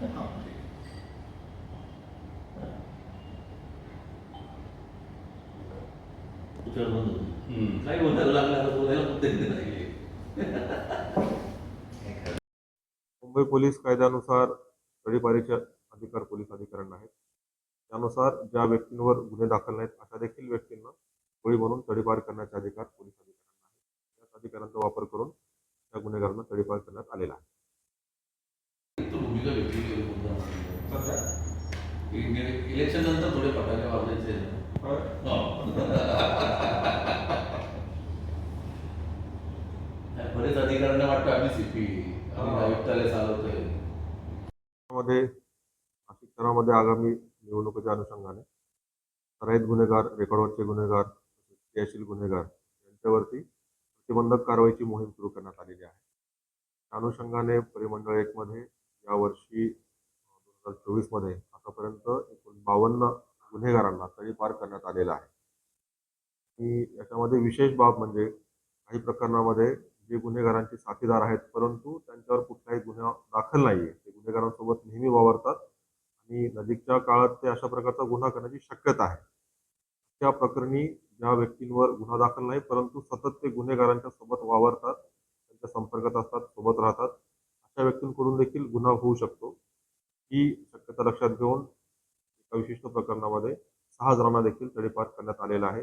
काही मुंबई पोलीस कायद्यानुसार तडीपारीचे अधिकार पोलीस अधिकाऱ्यांना आहेत. त्यानुसार ज्या व्यक्तींवर गुन्हे दाखल नाहीत अशा देखील व्यक्तींना गोळी म्हणून तडीपार करण्याचे अधिकार पोलीस अधिकाऱ्यांना आहेत. त्याच अधिकारांचा वापर करून त्या गुन्हेगारांना तडीपार करण्यात आलेला आहे. इलेक्शन नंतर थोडे फटाके वाजवायचे बरेच अधिकाऱ्यांना वाटतं आम्ही सीपी आयुक्तालय चालवतोय. नाशिक शहरामध्ये आगामी निवडणुकीच्या अनुषंगाने सराईत गुन्हेगार रेकॉर्डवरचे गुन्हेगार क्रियाशील गुन्हेगार यांच्यावरती प्रतिबंधक कारवाईची मोहीम सुरू करण्यात आलेली आहे. त्या अनुषंगाने परिमंडळ एकमध्ये यावर्षी हजार चोवीसमध्ये आतापर्यंत एकूण बावन्न गुन्हेगारांना तडीपार करण्यात आलेला आहे. आणि याच्यामध्ये विशेष बाब म्हणजे काही प्रकरणामध्ये जे गुन्हेगारांचे साथीदार आहेत परंतु त्यांच्यावर कुठलाही गुन्हा दाखल नाही आहे ते गुन्हेगारांसोबत नेहमी वावरतात आणि नजीकच्या काळात ते अशा प्रकारचा गुन्हा करण्याची शक्यता आहे. त्या प्रकरणी ज्या व्यक्तींवर गुन्हा दाखल नाही परंतु सतत ते गुन्हेगारांच्या सोबत वावरतात त्यांच्या संपर्कात असतात सोबत राहतात अशा व्यक्तींकडून देखील गुन्हा होऊ शकतो. ही शक्यता लक्षात घेऊन एका विशिष्ट प्रकरणामध्ये सहा जणांना देखील तडीपार करण्यात आलेला आहे.